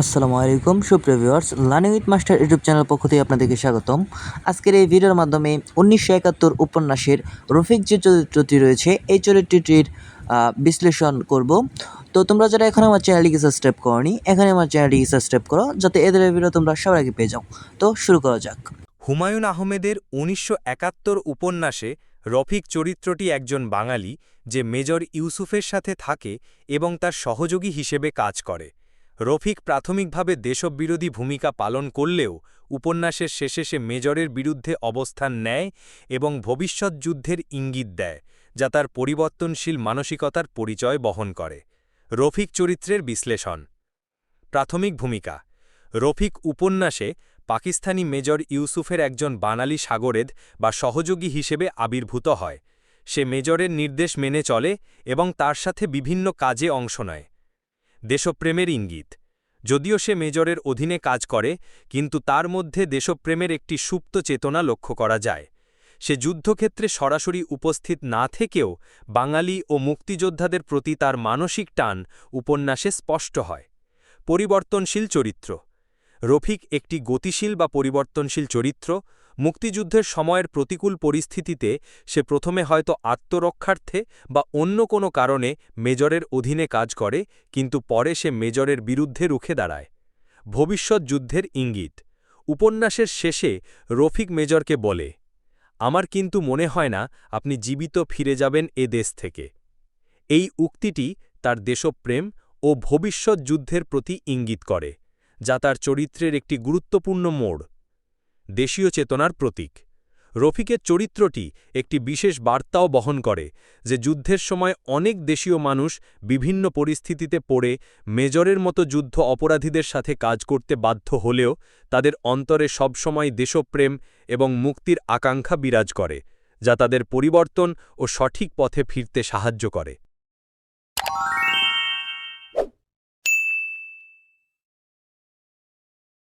আসসালামু আলাইকুম, সুপ্রিয় viewers learning with master YouTube channel পক্ষ থেকে আপনাদেরকে স্বাগতম। আজকের এই ভিডিওর মাধ্যমে উনিশশো একাত্তর উপন্যাসের রফিক যে চরিত্রটি রয়েছে, এই চরিত্রটির বিশ্লেষণ করব। তো তোমরা যারা এখন আমার চ্যানেলটিকে সাবস্ক্রাইব করনি এখানে আমার চ্যানেলটিকে সাবস্ক্রাইব করো, যাতে এদের ভিডিও তোমরা সবার আগে পেয়ে যাও। তো শুরু করা যাক। হুমায়ুন আহমেদের উনিশশো একাত্তর উপন্যাসে রফিক চরিত্রটি একজন বাঙালি যে মেজর ইউসুফের সাথে থাকে এবং তার সহযোগী হিসেবে কাজ করে। রফিক প্রাথমিকভাবে দেশবিরোধী ভূমিকা পালন করলেও উপন্যাসের শেষে সে মেজরের বিরুদ্ধে অবস্থান নেয় এবং ভবিষ্যৎ যুদ্ধের ইঙ্গিত দেয়, যা তার পরিবর্তনশীল মানসিকতার পরিচয় বহন করে। রফিক চরিত্রের বিশ্লেষণ। প্রাথমিক ভূমিকা। রফিক উপন্যাসে পাকিস্তানি মেজর ইউসুফের একজন বানালি সাগরেদ বা সহযোগী হিসেবে আবির্ভূত হয়। সে মেজরের নির্দেশ মেনে চলে এবং তার সাথে বিভিন্ন কাজে অংশ নেয়। দেশপ্রেমের ইঙ্গিত। যদিও সে মেজরের অধীনে কাজ করে, কিন্তু তার মধ্যে দেশপ্রেমের একটি সুপ্ত চেতনা লক্ষ্য করা যায়। সে যুদ্ধক্ষেত্রে সরাসরি উপস্থিত না থেকেও বাঙালি ও মুক্তিযোদ্ধাদের প্রতি তার মানসিক টান উপন্যাসে স্পষ্ট হয়। পরিবর্তনশীল চরিত্র। রফিক একটি গতিশীল বা পরিবর্তনশীল চরিত্র মুক্তিযুদ্ধের সময়ের প্রতিকূল পরিস্থিতিতে সে প্রথমে হয়তো আত্মরক্ষার্থে বা অন্য কোনো কারণে মেজরের অধীনে কাজ করে, কিন্তু পরে সে মেজরের বিরুদ্ধে রুখে দাঁড়ায়। ভবিষ্যৎ যুদ্ধের ইঙ্গিত। উপন্যাসের শেষে রফিক মেজরকে বলে, আমার কিন্তু মনে হয় না আপনি জীবিত ফিরে যাবেন এ দেশ থেকে। এই উক্তিটি তার দেশপ্রেম ও ভবিষ্যৎ যুদ্ধের প্রতি ইঙ্গিত করে, যা তার চরিত্রের একটি গুরুত্বপূর্ণ মোড়। দেশীয় চেতনার প্রতীক। রফিকের চরিত্রটি একটি বিশেষ বার্তাও বহন করে যে যুদ্ধের সময় অনেক দেশীয় মানুষ বিভিন্ন পরিস্থিতিতে পড়ে মেজরের মতো যুদ্ধ অপরাধীদের সাথে কাজ করতে বাধ্য হলেও তাদের অন্তরে সবসময় দেশপ্রেম এবং মুক্তির আকাঙ্ক্ষা বিরাজ করে, যা তাদের পরিবর্তন ও সঠিক পথে ফিরতে সাহায্য করে।